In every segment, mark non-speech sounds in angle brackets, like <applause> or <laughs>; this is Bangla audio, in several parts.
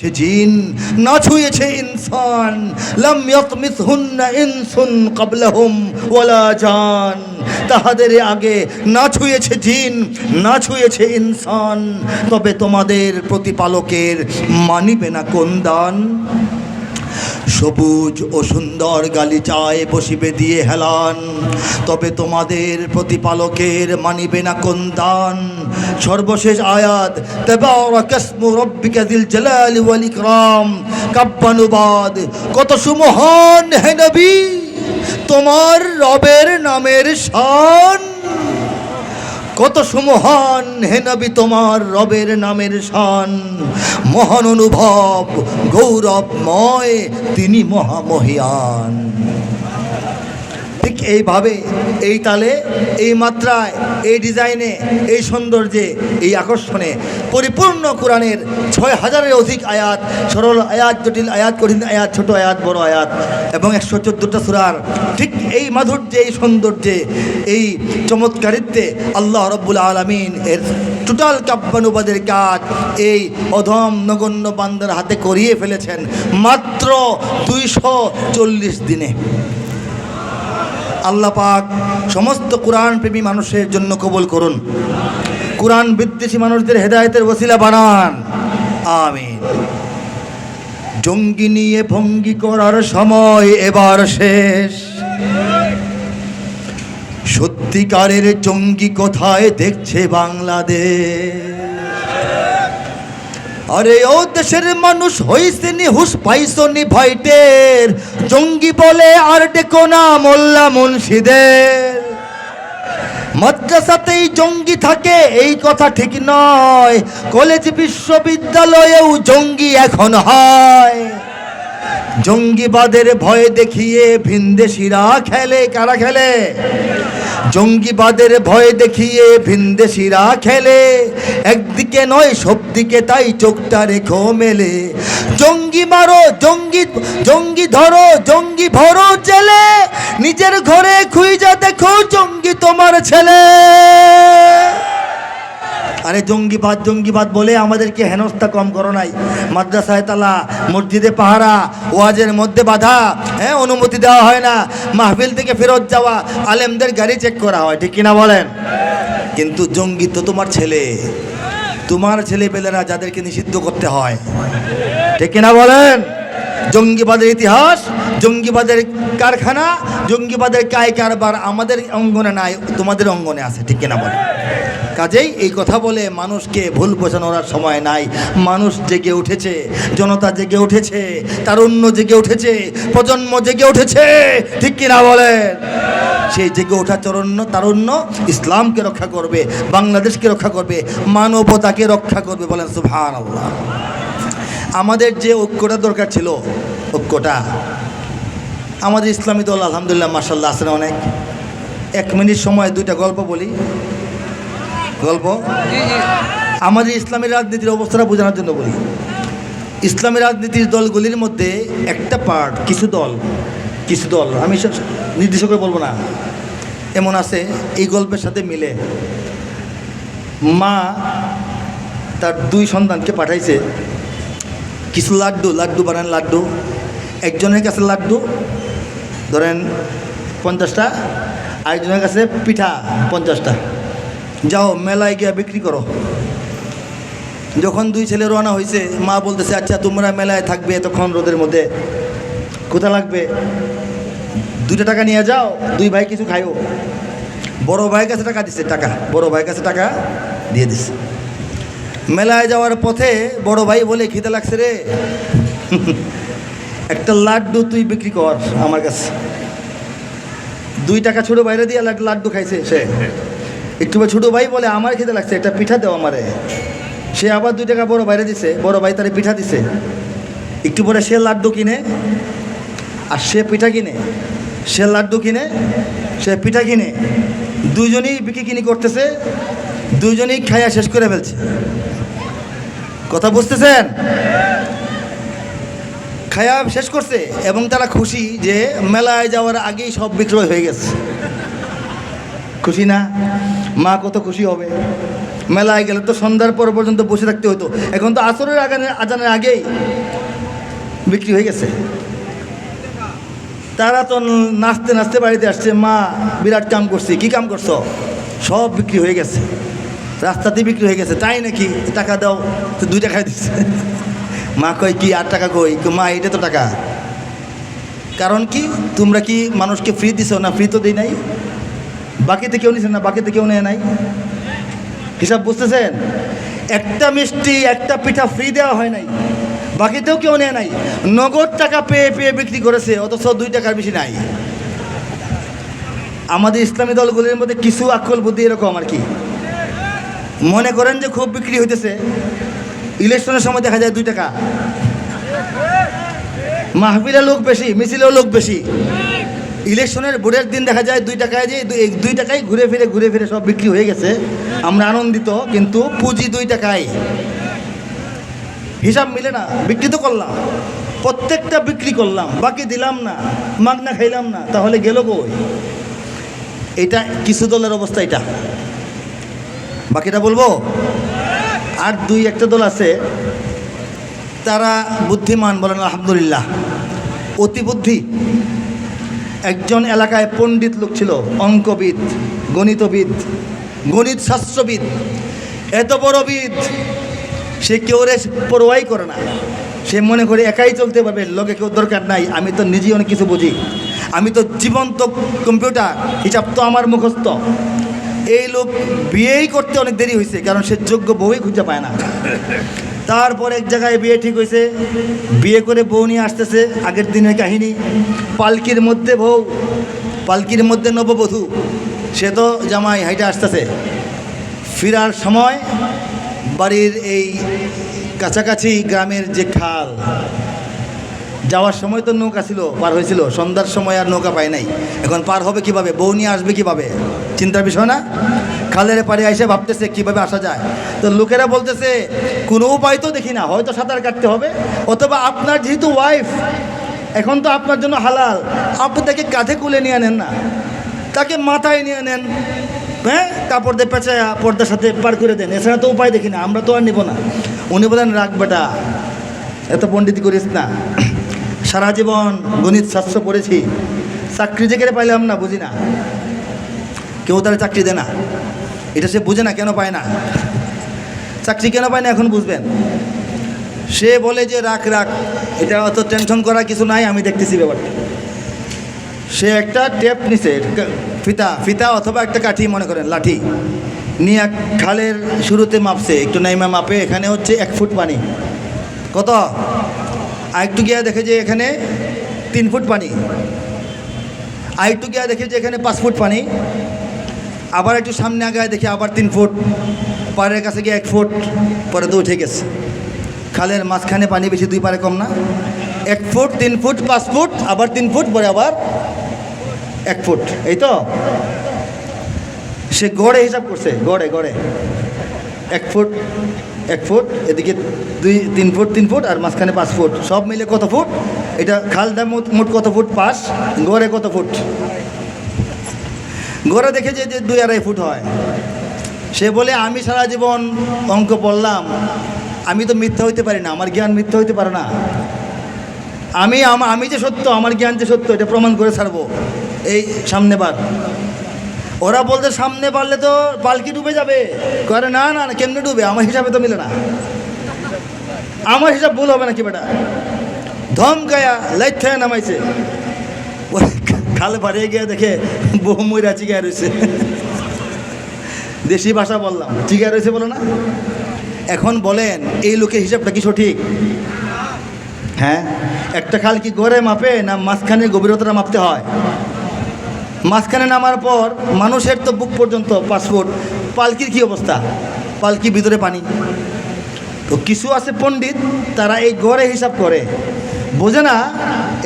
জিন না ছুঁয়েছে ইনসান, লাম ইয়াতমিসহুন্না ইনসুন ক্বাবলাহুম ওয়ালা জান। তাহাদের আগে না ছুঁয়েছে জিন, না ছুঁয়েছে ইনসান। তবে তোমাদের প্রতিপালকের মানিবে না কোন দান? সবুজ ও সুন্দর গালিচায় বসিবে দিয়ে হেলান। তবে তোমাদের প্রতিপালকের মানিবে না কোন দান। সর্বশেষ আয়াত কাব্যানুবাদ কত সুমহান হে নবী, তোমার রবের নামের শান কত সুমহান হে নবী তোমার রবের নামের শান। মহান অনুভব গৌরবময় তিনি মহামহিয়ান। এইভাবে এই তালে, এই মাত্রায়, এই ডিজাইনে, এই সৌন্দর্যে, এই আকর্ষণে পরিপূর্ণ কোরআনের ছয় হাজারের অধিক আয়াত, সরল আয়াত, জটিল আয়াত, কঠিন আয়াত, ছোট আয়াত, বড় আয়াত এবং একশো চোদ্দোটা সুরার ঠিক এই মাধুর্যে, এই সৌন্দর্যে, এই চমৎকারিত্বে আল্লাহ রব্বুল আলমিন এর টোটাল কাব্যানুবাদের কাজ এই অধম নগণ্য বান্দার হাতে করিয়ে ফেলেছেন মাত্র দুইশো চল্লিশ দিনে। আল্লাহ পাক সমস্ত কোরআন প্রেমী মানুষের জন্য কবুল করুন। কোরআন বিদ্বেষী মানুষদের হেদায়েতের ওসিলা বানান। আমিন। জঙ্গি নিয়ে ভঙ্গি করার সময় এবার শেষ। সত্যিকারের জঙ্গি কোথায় দেখছে বাংলাদেশ? আরে ও দেশের মানুষ হইছে নি হুস পাইছো নি ভাইটের জঙ্গি বলে আর ডেকো না মোল্লা মুন্সিদের। মাদ্রাসাতেই জঙ্গি থাকে, এই কথা ঠিক নয়। কলেজ বিশ্ববিদ্যালয়েও জঙ্গি এখন হয়। জঙ্গিবাদের ভয় দেখিয়ে ভিনদেশিরা খেলে, কারা খেলে? জঙ্গিবাদের ভয় দেখিয়ে ভিনদেশিরা খেলে। একদিকে নয় সব দিকে তাই চোখটা রেখো মেলে। জঙ্গি মারো, জঙ্গি জঙ্গি ধরো, জঙ্গি ভরো জেলে। নিজের ঘরে খুঁজা দেখো, জঙ্গি তোমার ছেলে। আরে জঙ্গিবাদ জঙ্গিবাদ বলে আমাদেরকে হেনস্থা কম করো নাই। মাদ্রাসায় তালা, মসজিদে পাহারা, ওয়াজের মধ্যে বাধা হ্যাঁ অনুমতি দেওয়া হয় না। মাহফিল থেকে ফেরত যাওয়া, আলেমদের গাড়ি চেক করা হয়, ঠিক কিনা বলেন? কিন্তু জঙ্গি তো তোমার ছেলে। তোমার ছেলে পেলেরা যাদেরকে নিষিদ্ধ করতে হয়, ঠিক কিনা বলেন? জঙ্গিবাদের ইতিহাস জঙ্গিবাদের কারখানা, জঙ্গিবাদের কায় কারবার আমাদের অঙ্গনে নাই, তোমাদের অঙ্গনে আছে, ঠিক কিনা বলে? কাজেই এই কথা বলে মানুষকে ভুল বোঝানোর সময় নাই। মানুষ জেগে উঠেছে, জনতা জেগে উঠেছে, তারুণ্য জেগে উঠেছে, প্রজন্ম জেগে উঠেছে, ঠিক কিনা বলেন সেই জেগে ওঠা চরণ্য, তারুণ্য ইসলামকে রক্ষা করবে, বাংলাদেশকে রক্ষা করবে, মানবতাকে রক্ষা করবে বলেন সুভান আল্লাহ আমাদের যে ঐক্যটা দরকার ছিল, ঐক্যটা আমাদের ইসলামী দল, আলহামদুলিল্লাহ মার্শাল্লাহ আছেন অনেক? এক মিনিট সময়, দুইটা গল্প বলি। গল্প? আমাদের ইসলামী রাজনীতির অবস্থাটা বোঝানোর জন্য বলি। ইসলামী রাজনীতির দলগুলির মধ্যে একটা পার্ট কিছু দল কিছু দল, আমি নির্দিষ্ট করে বলব না, এমন আছে, এই গল্পের সাথে মিলে। মা তার দুই সন্তানকে পাঠাইছে। কিছু লাড্ডু লাড্ডু বানান, লাড্ডু। একজনের কাছে লাড্ডু ধরেন পঞ্চাশটা, আরেকজনের কাছে পিঠা পঞ্চাশটা। যাও, মেলায় গিয়ে বিক্রি করো। যখন দুই ছেলে রওনা হয়েছে মা বলতেছে আচ্ছা তোমরা মেলায় থাকবে এতক্ষণ রোদের মধ্যে। কোথা লাগবে? দুইটা টাকা নিয়ে যাও, দুই ভাই কিছু খাইও। বড় ভাইয়ের কাছে টাকা দিছে, টাকা। বড় ভাইয়ের কাছে টাকা দিয়ে দিছে। মেলায় যাওয়ার পথে বড় ভাই বলে, খিদে লাগছে রে। <laughs> একটা লাড্ডু তুই বিক্রি কর আমার কাছে। দুই টাকা ছোটো বাইরে দিয়ে লাড্ডু লাড্ডু খাইছে সে। একটু ছোটো ভাই বলে আমার খেতে লাগছে, একটা পিঠা দেওয়া আমারে। সে আবার দুই টাকা বড় বাইরে দিছে, বড় ভাই তারে পিঠা দিছে। একটু পরে সে লাড্ডু কিনে, আর সে পিঠা কিনে, সে লাড্ডু কিনে, সে পিঠা কিনে। দুজনেই বিক্রি কিনি করতেছে দুজনেই খাইয়া শেষ করে ফেলছে। কথা বুঝতেছেন? খায়া শেষ করছে এবং তারা খুশি যে মেলায় যাওয়ার আগেই সব বিক্রয় হয়ে গেছে। খুশি না? মা কত খুশি হবে। মেলায় গেলে তো সন্ধ্যার পর পর্যন্ত বসে থাকতে হতো। এখন তো আসরের আগানের আজানের আগেই বিক্রি হয়ে গেছে। তারা তো নাচতে নাচতে বাড়িতে আসছে, মা, বিরাট কাম করছি, কি কাম করছ? সব বিক্রি হয়ে গেছে। রাস্তাতেই বিক্রি হয়ে গেছে। তাই নাকি? টাকা দাও, তো দুই টাকায় দিচ্ছে। মা কয় কি আট টাকা কই? কই, মা এটা তো টাকা। কারণ কি? তোমরা কি মানুষকে ফ্রি দিছো না ফ্রি তো দিই নাই? বাকিতে কেউ নিছে না বাকিতে কেউ নেয় নাই? হিসাব বুঝতেছেন? একটা মিষ্টি একটা পিঠা ফ্রি দেওয়া হয় নাই। বাকিতেও কেউ নেয় নাই। নগদ টাকা পেয়ে পেয়ে বিক্রি করেছে অথচ দুই টাকার বেশি নাই। আমাদের ইসলামী দলগুলির মধ্যে কিছু আকল বুদ্ধি এরকম আর কি। মনে করেন যে খুব বিক্রি হইতেছে। ইলেকশনের সময় দেখা যায় দুই টাকা। মাহফিলে লোক বেশি, মিছিলেও লোক বেশি। ইলেকশনের ভোটের দিন দেখা যায় দুই টাকায় যে দুই টাকায় ঘুরে ফিরে ঘুরে ফিরে সব বিক্রি হয়ে গেছে। আমরা আনন্দিত, কিন্তু পুঁজি দুই টাকায়। হিসাব মিলে না, বিক্রি তো করলাম। প্রত্যেকটা বিক্রি করলাম, বাকি দিলাম না, মাগনা খাইলাম না, তাহলে গেল কই? এটা কিছু দলের অবস্থা এটা। বাকিটা বলব? আর দুই একটা দল আছে, তারা বুদ্ধিমান বলেন আলহামদুলিল্লাহ। অতি বুদ্ধি। একজন এলাকায় পণ্ডিত লোক ছিল, অঙ্কবিদ, গণিতবিদ, গণিত শাস্ত্রবিদ, এত বড় বিদ, সে কেউ রে পরোয়াই করে না। সে মনে করে একাই চলতে পারবে, লোকে কেউ দরকার নাই, আমি তো নিজেই অনেক কিছু বুঝি। আমি তো জীবন্ত কম্পিউটার, হিসাব তো আমার মুখস্থ। এই লোক বিয়েই করতে অনেক দেরি হয়েছে, কারণ সে যোগ্য বউই খুঁজে পায় না। তারপর এক জায়গায় বিয়ে ঠিক হয়েছে, বিয়ে করে বউ নিয়ে আসতেছে, আগের দিনের কাহিনী। পালকির মধ্যে বউ, পালকির মধ্যে নববধূ, সে তো জামাই হাইটে আসতেছে। ফিরার সময় বাড়ির এই কাছাকাছি গ্রামের যে খাল যাওয়ার সময় তো নৌকা ছিল, পার হয়েছিল। সন্ধ্যার সময় আর নৌকা পায় নাই। এখন পার হবে কীভাবে? বউ নিয়ে আসবে কীভাবে? চিন্তার বিষয় না? খালের পাড়ে এসে ভাবতেছে কীভাবে আসা যায়। তো লোকেরা বলতেছে, কোনো উপায় তো দেখি না, হয়তো সাঁতার কাটতে হবে। অথবা আপনার যেহেতু ওয়াইফ এখন তো আপনার জন্য হালাল। আপনি তাকে কাঁধে কুলে নিয়ে নেন না। তাকে মাথায় নিয়ে নেন হ্যাঁ? কাপড় দিয়ে পেঁচায়া পর্দার সাথে পার করে দেন। এছাড়া তো উপায় দেখি না, আমরা তো আর নেব না। উনি বলেন, রাখ বেটা, এত পণ্ডিত করিস না। সারা জীবন গণিত শাস্ত্র পড়েছি। চাকরি যে পাইলাম না, বুঝি না। কেউ তারা চাকরি দেয় না। এটা সে বুঝে না, কেন পায় না? চাকরি কেন পায় না এখন বুঝবেন। সে বলে যে, রাখ রাখ, এটা অত টেনশন করা কিছু নাই, আমি দেখতেছি ব্যাপারটা। সে একটা টেপ নিছে ফিতা ফিতা অথবা একটা কাঠি, মনে করেন, লাঠি, নিয়ে এক খালের শুরুতে মাপছে, একটু নাইমা মাপে, এখানে হচ্ছে এক ফুট পানি। কত? আর একটু গিয়া দেখে যে এখানে তিন ফুট পানি। আরেকটু গিয়া দেখে যে এখানে পাঁচ ফুট পানি। আবার একটু সামনে আগায় দেখে আবার তিন ফুট, পাড়ের কাছে গিয়ে এক ফুট, পরে তো উঠে গেছে। খালের মাঝখানে পানি বেশি দুই পারে কম না। এক ফুট, তিন ফুট, পাঁচ ফুট, আবার তিন ফুট, পরে আবার এক ফুট। এই তো? সে গড়ে হিসাব করছে, গড়ে গড়ে। এক ফুট এক ফুট, এদিকে দুই, তিন ফুট তিন ফুট আর মাঝখানে পাঁচ ফুট। সব মিলে কত ফুট? এটা খালটা মোট কত ফুট? পাস গড়ে কত ফুট? গড়ে দেখে যে দুই আড়াই ফুট হয়। সে বলে, আমি সারা জীবন অঙ্ক পড়লাম। আমি তো মিথ্যা হইতে পারি না। আমার জ্ঞান মিথ্যা হইতে পারে না। আমি আমি যে সত্য, আমার জ্ঞান যে সত্য, এটা প্রমাণ করে ছাড়বো। এই সামনে বার। ওরা বলতে সামনে পারলে তো পালকি ডুবে যাবে। করে, না না কেমনে ডুবে? আমার হিসাবে তো মিলে না। আমার হিসাব ভুল হবে নাকি বেটা? ধমকায়া লাইট থেকে নামাইছে খালে পাড়িয়ে গিয়ে দেখে বহু ময়রা চিগায় রয়েছে দেশি ভাষা বললাম। চিগায় রয়েছে বলো না? এখন বলেন, এই লোকের হিসাবটা কি সঠিক? হ্যাঁ? একটা খাল কি গড়ে মাপে না মাঝখানে গভীরতাটা মাপতে হয়? মাঝখানে নামার পর মানুষের তো বুক পর্যন্ত পাসপোর্ট। পালকির কি অবস্থা? পালকি ভিতরে পানি। তো কিছু আছে পণ্ডিত, তারা এই গড়ে হিসাব করে। বোঝে না,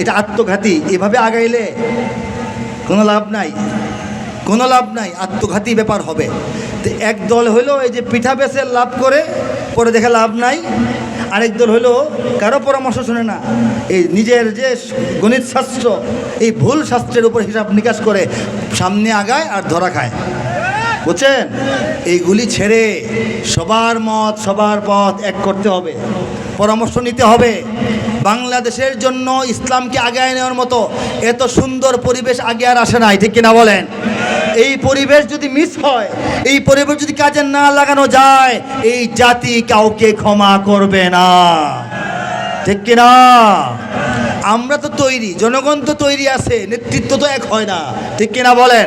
এটা আত্মঘাতী, এভাবে আগাইলে কোনো লাভ নাই। কোনো লাভ নাই, আত্মঘাতী ব্যাপার হবে। তো এক দল হইল এই যে পিঠা বেচে লাভ করে, পরে দেখে লাভ নাই। আরেক দল হলো, কারও পরামর্শ শুনে না। এই নিজের যে গণিত শাস্ত্র, এই ভুল শাস্ত্রের উপর হিসাব নিকাশ করে সামনে আগায় আর ধরা খায়। বুঝছেন? এইগুলি ছেড়ে সবার মত, সবার পথ এক করতে হবে। পরামর্শ নিতে হবে। বাংলাদেশের জন্য ইসলামকে আগে নেওয়ার মতো এত সুন্দর পরিবেশ আগে আর আসে নাই, ঠিক কিনা বলেন? এই পরিবেশ যদি মিস হয়, এই পরিবেশ যদি কাজে না লাগানো যায়, এই জাতি কাউকে ক্ষমা করবে না। ঠিক কিনা? আমরা তো তৈরি, জনগণ তো তৈরি আছে, নেতৃত্ব তো এক হয় না। ঠিক কিনা বলেন?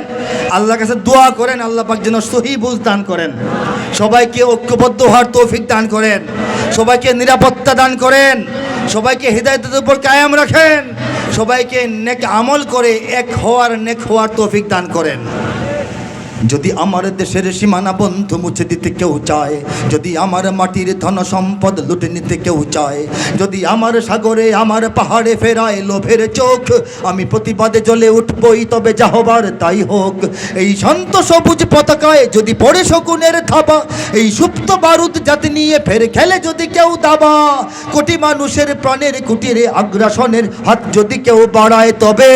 আল্লাহর কাছে দোয়া করেন, আল্লাহ পাক যেন সহি বুঝ দান করেন। সবাইকে ঐক্যবদ্ধ হওয়ার তৌফিক দান করেন। সবাইকে নিরাপত্তা দান করেন। সবাইকে হৃদায়তের উপর কায়াম রাখেন। সবাইকে নেক আমল করে এক হওয়ার নেক হওয়ার তৌফিক দান করেন। যদি আমার দেশের সীমানা বন্ধু মুছে দিতে কেউ চায়, যদি আমার মাটির ধন সম্পদ লুটে নিতে কেউ চায়, যদি আমার সাগরে আমার পাহাড়ে ফেরায় লোভের চোখ, আমি প্রতিবাদে জ্বলে উঠবই তবে যা হবার তাই হোক। এই শান্ত সবুজ পতাকায় যদি পড়ে শকুনের থাবা, এই সুপ্ত বারুদ জাতি নিয়ে ফের খেলে যদি কেউ দাবা, কোটি মানুষের প্রাণের কুটিরে আগ্রাসনের হাত যদি কেউ বাড়ায় তবে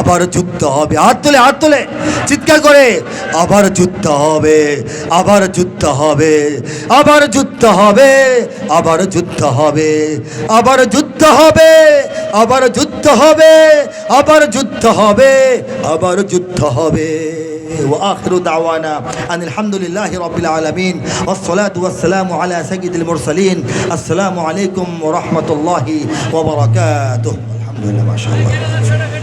আবার যুদ্ধ হবে। হাত তোলে হাত তোলে। চিৎকার করে আবার যুদ্ধ হবে আবার যুদ্ধ হবে আবার যুদ্ধ হবে আবার যুদ্ধ হবে আবার যুদ্ধ হবে আবার যুদ্ধ হবে আবার যুদ্ধ হবে আবার যুদ্ধ হবে واخر دعوانا ان الحمد لله رب العالمين والصلاه والسلام على سيد المرسلين السلام عليكم ورحمه الله وبركاته الحمد لله ما شاء الله